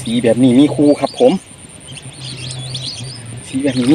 สีแบบนี้มีครูครับผม สีแบบนี้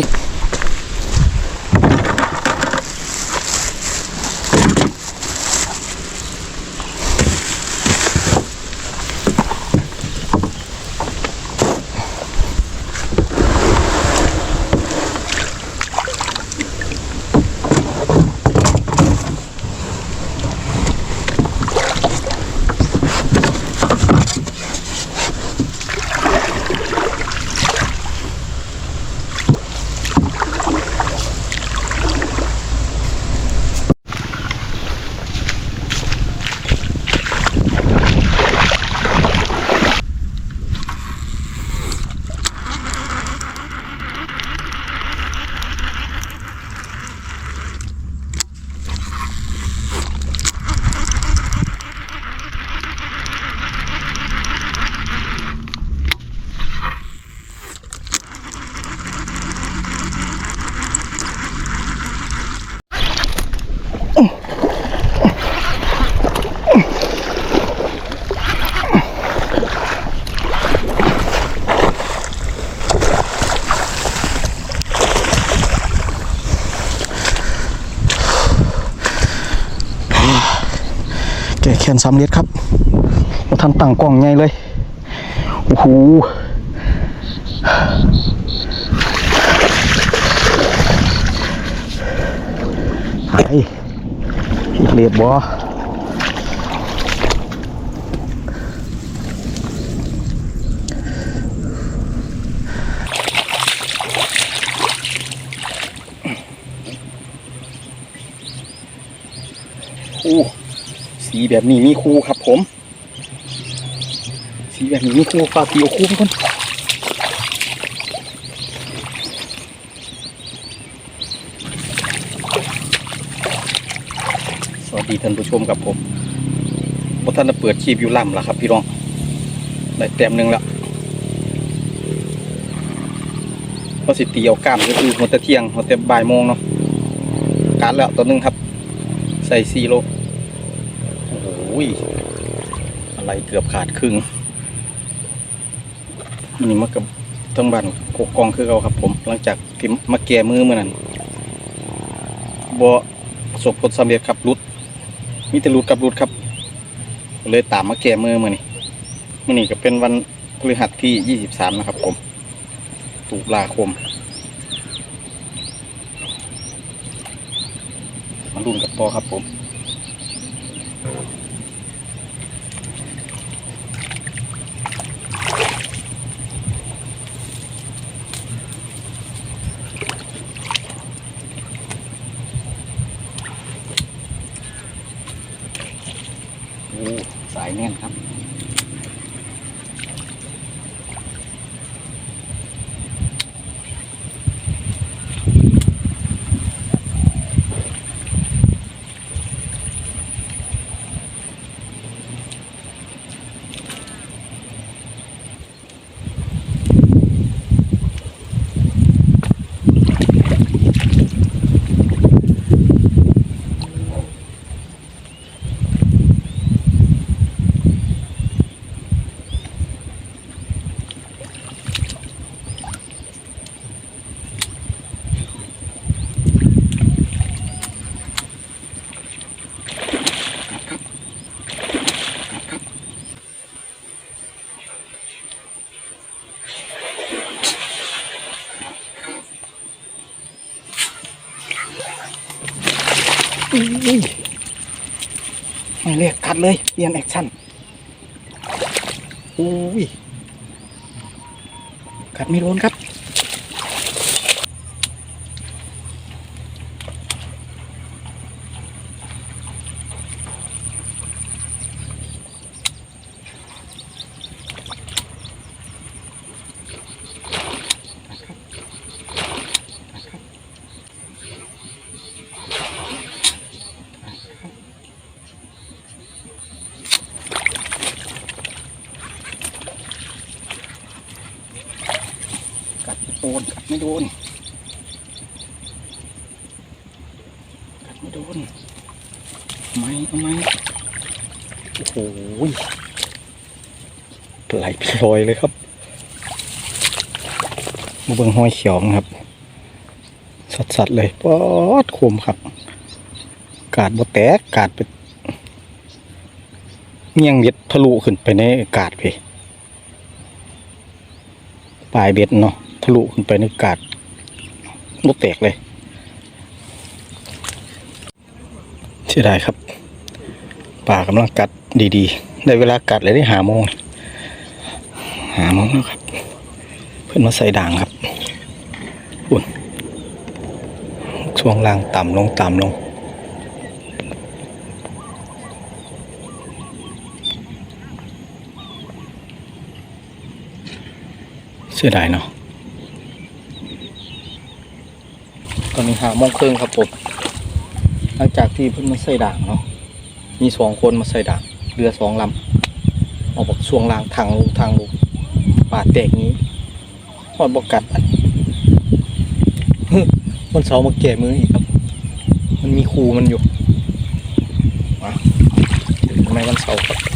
แก่แขนสำเร็จครับบ่ทันตั้งกล้องใหญ่เลย โอ้โหไอ้เลียดบออู้ สีแบบนี้มีครูครับผม สีแบบนี้มีครูฝากตีโอครูทุกคนสวัสดีท่านผู้ชมกับผมพท่านจะเปิดคลิปอยู่ล่ำละครับ พี่รอง ได้เต็มหนึ่งแล้วพอสิตีเอากล้ามก็คือหัวต่เทียงหัวแต่บ่ายโมงเนาะการแล้วตัวหนึงครับ ใส่ซีโล อ้ยอะไรเกือบขาดครึ่งนี่มากับทั้งบ้านกกกองคือเขาครับ ผม หลังจากที่มาแก่มือเมื่อนั้นบ่ประสบผลสำเร็จครับรุดมีแต่รูดกับรูดครับ เลยตามมาแก้มือมือนี่มือนี่ก็เป็นวันพฤหัสที่23นะครับ ผม ตุลาคมมารุ่นกับปอครับผม ไม่เรียกคัดเลยเปลี่ยนแอคชั่นอุ้ยกัดไม่โดนครับ โดนกัดไม่โดนกัดไม่โดนทำไมทำไมโอ้โหไหลเป็นรอยเลยครับมาเบิ่งห้อยเขียวนะครับ สัดๆเลยปอดคมครับ กาดบ่แตกกาดไปเงียงเบ็ดทะลุขึ้นไปในอากาศไปปลายเบ็ดเนาะ ทะลุขึ้นไปในอากาศบ่แตกเลยเสียดายครับ ป่ากำลังกัดดีๆ ได้เวลากัดเลยได้หาโมงหาโมงแล้วครับ เพื่อนมาใส่ด่างครับอุ่นช่วงล่างต่ำลงต่ำลงเสียดายเนาะ ตอนนี้หาโมงครึ่งครับผมหลังจากที่เพิ่นมาใส่ด่างเนาะมีสองคนมาใส่ด่างเรือสองลำออกบอกช่วงล่างทางลงทางลงป่าแตกนี้หอดบอกกัดมันเสามาแก่มืออีกครับ มันมีครูมันอยู่มาทำไมวันเสาร์ครับ